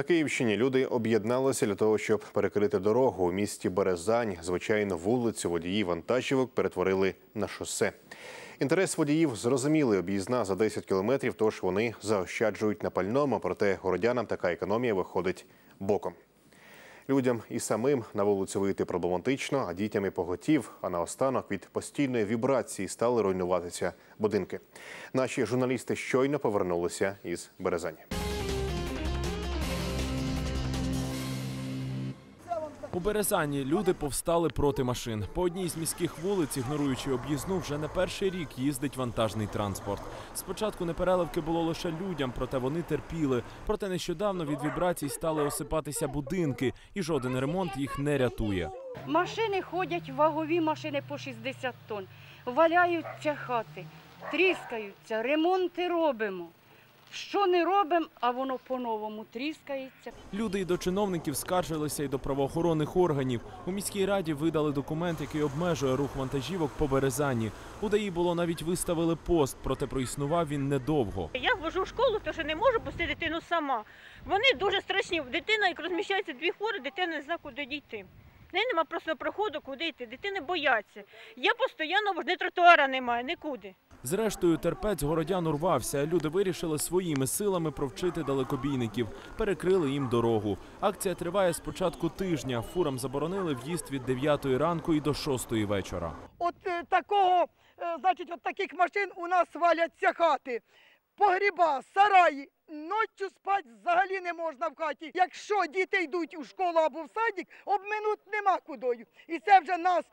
На Київщині люди об'єдналися для того, щоб перекрити дорогу у місті Березань. Звичайно, вулицю водії вантажівок перетворили на шосе. Інтерес водіїв зрозумілий. Об'їзна за 10 кілометрів, тож вони заощаджують на пальному. Проте городянам така економія виходить боком. Людям і самим на вулицю вийти проблематично, а дітям і поготів. А наостанок від постійної вібрації стали руйнуватися будинки. Наші журналісти щойно повернулися із Березані. У Березані люди повстали проти машин. По одній з міських вулиць, ігноруючи об'їзну, вже не перший рік їздить вантажний транспорт. Спочатку непереливки було лише людям, проте вони терпіли. Проте нещодавно від вібрацій стали осипатися будинки, і жоден ремонт їх не рятує. Машини ходять, вагові машини по 60 тонн, валяються хати, тріскаються, ремонти робимо. Що не робимо, а воно по-новому тріскається. Люди і до чиновників скаржилися і до правоохоронних органів. У міській раді видали документ, який обмежує рух вантажівок по Березані. У ДАІ було навіть виставили пост, проте проіснував він недовго. Я вожу в школу, тому що не можу пустити дитину сама. Вони дуже страшні. Дитина, як розміщається дві хворі, дитина не знає, куди дійти. В неї нема просто проходу, куди йти. Дитини бояться. Я постійно, ні тротуара немає, нікуди. Зрештою, терпець городян урвався. Люди вирішили своїми силами провчити далекобійників, перекрили їм дорогу. Акція триває з початку тижня. Фурам заборонили в'їзд від 9 ранку і до 6 вечора. От е, такого, е, значить, от таких машин у нас валяться хати. Погріба, сараї. Ночі спати взагалі не можна в хаті. Якщо діти йдуть у школу або в садик, обминут нема кудою. І це вже нас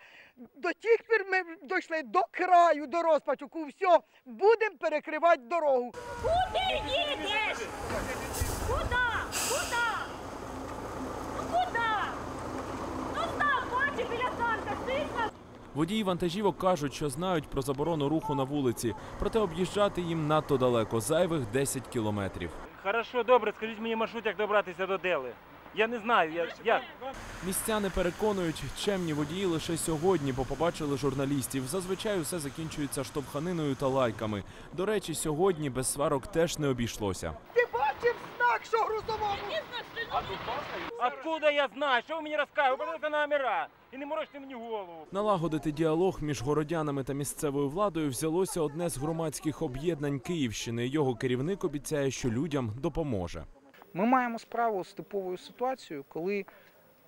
до тих пір ми дійшли до краю, до розпачу. Все, будемо перекривати дорогу. Куди їдеш? Куди? Водії вантажівок кажуть, що знають про заборону руху на вулиці, проте об'їжджати їм надто далеко зайвих 10 кілометрів. Хорошо, добре, скажіть мені маршрут, як добратися до Дели. Я не знаю, я, як. Містяни переконують, чемні водії лише сьогодні, бо побачили журналістів. Зазвичай усе закінчується штовханиною та лайками. До речі, сьогодні без сварок теж не обійшлося. Ти знак, що грузовому? Откуда я знаю? Що ви мені розказуєте? Ви номера і не морочте мені голову. Налагодити діалог між городянами та місцевою владою взялося одне з громадських об'єднань Київщини. Його керівник обіцяє, що людям допоможе. Ми маємо справу з типовою ситуацією, коли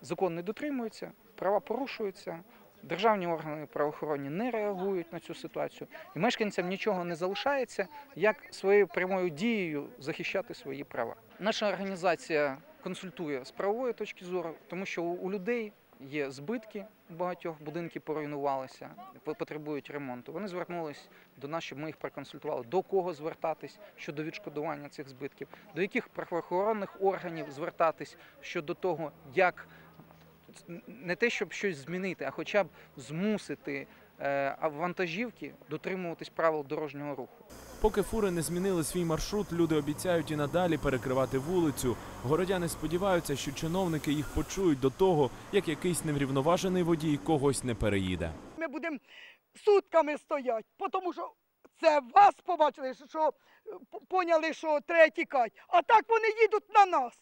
закон не дотримується, права порушуються, державні органи правоохоронні не реагують на цю ситуацію, і мешканцям нічого не залишається, як своєю прямою дією захищати свої права. Наша організація консультує з правової точки зору, тому що у людей є збитки багатьох будинки поруйнувалися, по- потребують ремонту. Вони звернулись до нас, щоб ми їх проконсультували, до кого звертатись щодо відшкодування цих збитків, до яких правоохоронних органів звертатись щодо того, як не те, щоб щось змінити, а хоча б змусити е, вантажівки дотримуватись правил дорожнього руху. Поки фури не змінили свій маршрут, люди обіцяють і надалі перекривати вулицю. Городяни сподіваються, що чиновники їх почують до того, як якийсь неврівноважений водій когось не переїде. Ми будемо сутками стояти, тому що це вас побачили, що- е, поняли, що треба тікати. А так вони їдуть на нас.